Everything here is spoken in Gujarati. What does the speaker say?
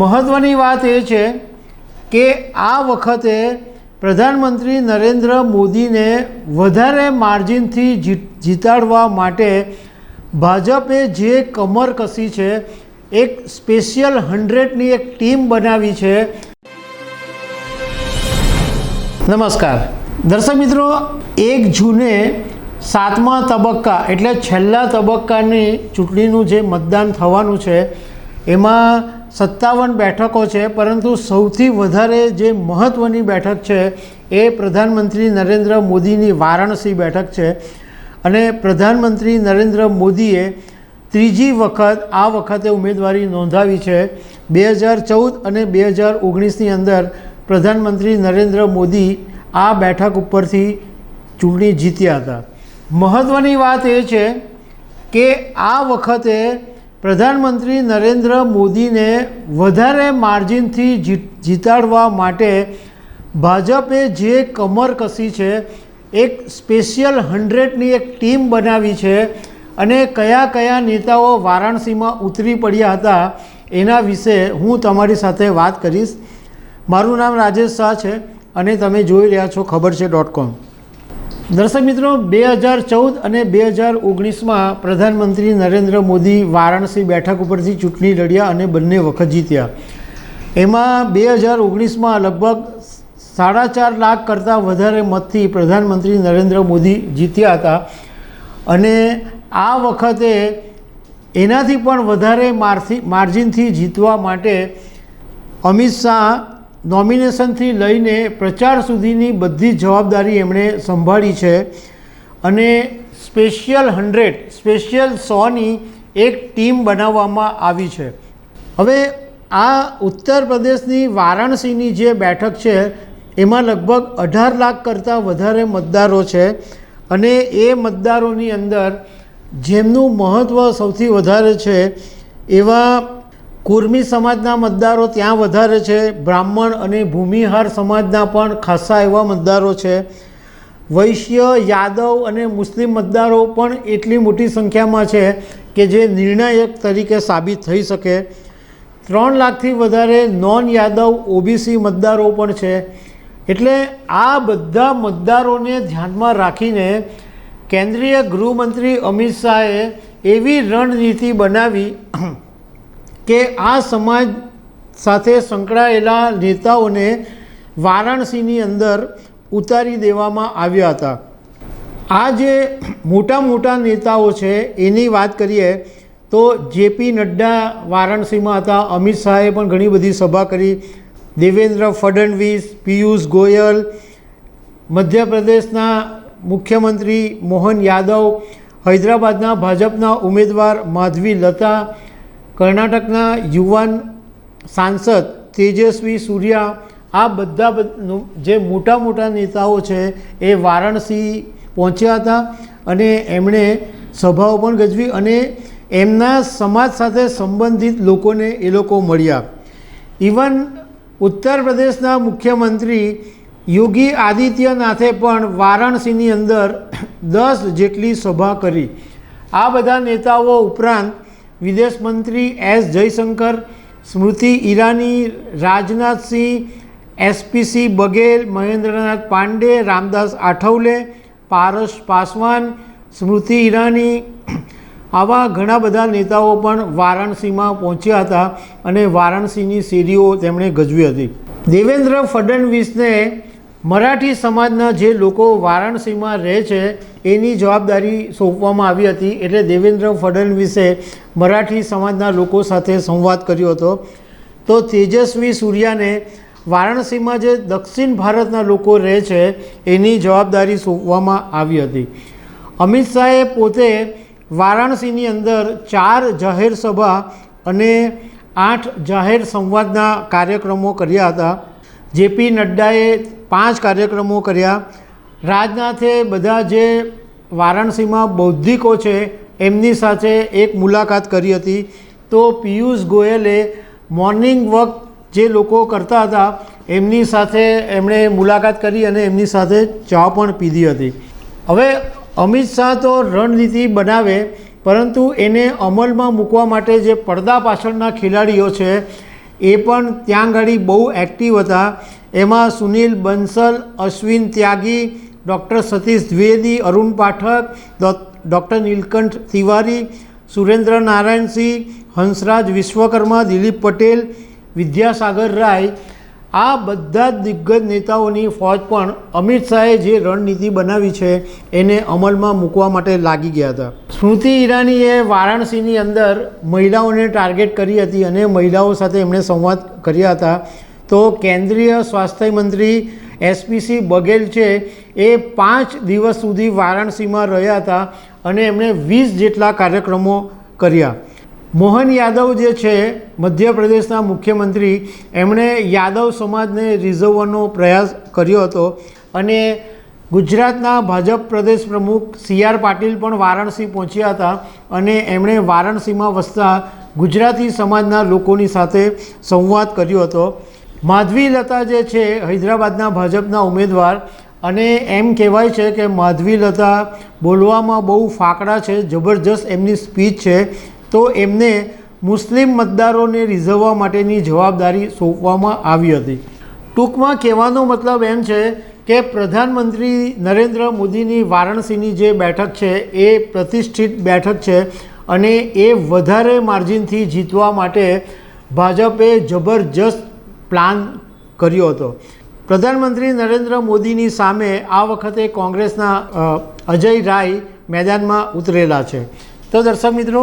મહત્ત્વની વાત એ છે કે આ વખતે પ્રધાનમંત્રી નરેન્દ્ર મોદીને વધારે માર્જિનથી જીતાડવા માટે ભાજપે જે કમર કસી છે, એક સ્પેશિયલ હંડ્રેડની એક ટીમ બનાવી છે. નમસ્કાર. દર્શક મિત્રો, એક જૂને સાતમા તબક્કા એટલે છેલ્લા તબક્કાની ચૂંટણીનું જે મતદાન થવાનું છે, એમાં સત્તાવન બેઠકો છે, પરંતુ સૌથી વધારે જે મહત્ત્વની બેઠક છે એ પ્રધાનમંત્રી નરેન્દ્ર મોદીની વારાણસી બેઠક છે. અને પ્રધાનમંત્રી નરેન્દ્ર મોદીએ ત્રીજી વખત, આ વખતે ઉમેદવારી નોંધાવી છે. બે હજાર ચૌદ અને બે હજાર ઓગણીસની અંદર પ્રધાનમંત્રી નરેન્દ્ર મોદી આ બેઠક ઉપરથી ચૂંટણી જીત્યા હતા. મહત્ત્વની વાત એ છે કે આ વખતે પ્રધાનમંત્રી નરેન્દ્ર મોદીને વધારે માર્જિનથી જીતાડવા માટે ભાજપે જે કમર કસી છે, એક સ્પેશિયલ હંડ્રેડની એક ટીમ બનાવી છે અને કયા કયા નેતાઓ વારાણસીમાં ઉતરી પડ્યા હતા એના વિશે હું તમારી સાથે વાત કરીશ. મારું નામ રાજેશ શાહ છે અને તમે જોઈ રહ્યા છો ખબર છે ડોટ કોમ. દર્શક મિત્રો, બે હજાર ચૌદ અને બે હજાર ઓગણીસમાં પ્રધાનમંત્રી નરેન્દ્ર મોદી વારાણસી બેઠક ઉપરથી ચૂંટણી લડ્યા અને બંને વખત જીત્યા. એમાં બે હજાર ઓગણીસમાં લગભગ સાડા ચાર લાખ કરતાં વધારે મતથી પ્રધાનમંત્રી નરેન્દ્ર મોદી જીત્યા હતા અને આ વખતે એનાથી પણ વધારે માર્થી માર્જિનથી જીતવા માટે અમિત શાહ નોમિનેશનથી લઈને પ્રચાર સુધીની બધી જવાબદારી એમણે સંભાળી છે. અને સ્પેશિયલ હંડ્રેડ, સ્પેશિયલ સોની એક ટીમ બનાવવામાં આવી છે. હવે આ ઉત્તર પ્રદેશની વારાણસીની જે બેઠક છે, એમાં લગભગ અઢાર લાખ કરતાં વધારે મતદારો છે. અને એ મતદારોની અંદર જેમનું મહત્ત્વ સૌથી વધારે છે, એવા કુર્મી સમાજના મતદારો ત્યાં વધારે છે, બ્રાહ્મણ અને ભૂમિહાર સમાજના પણ ખાસા એવા મતદારો છે. વૈશ્ય, યાદવ અને મુસ્લિમ મતદારો પણ એટલી મોટી સંખ્યામાં છે કે જે નિર્ણાયક તરીકે સાબિત થઈ શકે. ત્રણ લાખથી વધારે નોન યાદવ ઓબીસી મતદારો પણ છે. એટલે આ બધા મતદારોને ધ્યાનમાં રાખીને કેન્દ્રીય ગૃહમંત્રી અમિત શાહે એવી રણનીતિ બનાવી કે આ સમાજ સાથે સંકળાયેલા નેતાઓને વારાણસીની અંદર ઉતારી દેવામાં આવ્યા હતા. આ જે મોટા મોટા નેતાઓ છે, એની વાત કરીએ તો જેપી નડ્ડા વારાણસીમાં હતા, અમિત શાહે પણ ઘણી બધી સભા કરી. દેવેન્દ્ર ફડણવીસ, પિયુષ ગોયલ, મધ્યપ્રદેશના મુખ્યમંત્રી મોહન યાદવ, હૈદરાબાદના ભાજપના ઉમેદવાર માધવી લતા કર્ણાટકના યુવાન સાંસદ તેજસ્વી સૂર્યા, આ બધા જે મોટા મોટા નેતાઓ છે એ વારાણસી પહોંચ્યા હતા અને એમણે સભાઓ પણ ગજવી અને એમના સમાજ સાથે સંબંધિત લોકોને એ લોકો મળ્યા. ઇવન ઉત્તર પ્રદેશના મુખ્યમંત્રી યોગી આદિત્યનાથે પણ વારાણસીની અંદર દસ જેટલી સભા કરી. આ બધા નેતાઓ ઉપરાંત વિદેશ મંત્રી એસ જયશંકર, સ્મૃતિ ઈરાની રાજનાથસિંહ એસપીસી બઘેલ, મહેન્દ્રનાથ પાંડે, રામદાસ આઠવલે, પારસ પાસવાન, સ્મૃતિ ઈરાની આવા ઘણા બધા નેતાઓ પણ વારાણસીમાં પહોંચ્યા હતા અને વારાણસીની શેરીઓ તેમણે ગજવી હતી. દેવેન્દ્ર ફડણવીસને મરાઠી સમાજના જે લોકો વારાણસીમાં રહે છે, એની જવાબદારી સોંપવામાં આવી હતી. એટલે દેવેન્દ્ર ફડણવીસે મરાઠી સમાજના લોકો સાથે સંવાદ કર્યો હતો. તો તેજસ્વી સૂર્યાને વારાણસીમાં જે દક્ષિણ ભારતના લોકો રહે છે, એની જવાબદારી સોંપવામાં આવી હતી. અમિત શાહે પોતે વારાણસીની અંદર ચાર જાહેર સભા અને આઠ જાહેર સંવાદના કાર્યક્રમો કર્યા હતા. જેપી નડ્ડાએ પાંચ કાર્યક્રમો કર્યા. રાજનાથે બધા જે વારાણસીમાં બૌદ્ધિકો છે, એમની સાથે એક મુલાકાત કરી હતી. તો પિયુષ ગોયલે મોર્નિંગ વોક જે લોકો કરતા હતા, એમની સાથે એમણે મુલાકાત કરી અને એમની સાથે ચા પણ પીધી હતી. હવે અમિત શાહ તો રણનીતિ બનાવે, પરંતુ એને અમલમાં મૂકવા માટે જે પડદા પાછળના ખેલાડીઓ છે એ પણ ત્યાં આગળ બહુ એક્ટિવ હતા. એમાં સુનિલ બંસલ, અશ્વિન ત્યાગી, ડૉક્ટર સતીશ દ્વિવેદી, અરુણ પાઠક ડૉક્ટર નીલકંઠ તિવારી સુરેન્દ્ર નારાયણસિંહ હંસરાજ વિશ્વકર્મા, દિલીપ પટેલ, વિદ્યાસાગર રાય આ બધા જ દિગ્ગજ નેતાઓની ફોજ પણ અમિત શાહે જે રણનીતિ બનાવી છે, એને અમલમાં મૂકવા માટે લાગી ગયા હતા. સ્મૃતિ ઈરાનીએ વારાણસીની અંદર મહિલાઓને ટાર્ગેટ કરી હતી અને મહિલાઓ સાથે એમણે સંવાદ કર્યા હતા. તો કેન્દ્રીય સ્વાસ્થ્ય મંત્રી એસપીસી બઘેલ છે, એ પાંચ દિવસ સુધી વારાણસીમાં રહ્યા હતા અને એમણે વીસ જેટલા કાર્યક્રમો કર્યા. મોહન યાદવ જે છે, મધ્યપ્રદેશના મુખ્યમંત્રી, એમણે યાદવ સમાજને રીઝવવાનો પ્રયાસ કર્યો હતો અને ગુજરાતના ભાજપ પ્રદેશ પ્રમુખ સી આર પાટીલ પણ વારાણસી પહોંચ્યા હતા અને એમણે વારાણસીમાં વસતા ગુજરાતી સમાજના લોકોની સાથે સંવાદ કર્યો હતો. માધવી લતા જે છે, હૈદરાબાદના ભાજપના ઉમેદવાર અને એમ કહેવાય છે કે માધવી લતા બોલવામાં બહુ ફાકડા છે, જબરજસ્ત એમની સ્પીચ છે. તો એમને મુસ્લિમ મતદારોને રીઝવવા માટેની જવાબદારી સોંપવામાં આવી હતી. ટૂંકમાં કહેવાનો મતલબ એમ છે કે પ્રધાનમંત્રી નરેન્દ્ર મોદીની વારાણસીની જે બેઠક છે એ પ્રતિષ્ઠિત બેઠક છે અને એ વધારે માર્જિનથી જીતવા માટે ભાજપે જબરજસ્ત પ્લાન કર્યો હતો. પ્રધાનમંત્રી નરેન્દ્ર મોદીની સામે આ વખતે કોંગ્રેસના અજય રાય મેદાનમાં ઉતરેલા છે. તો દર્શક મિત્રો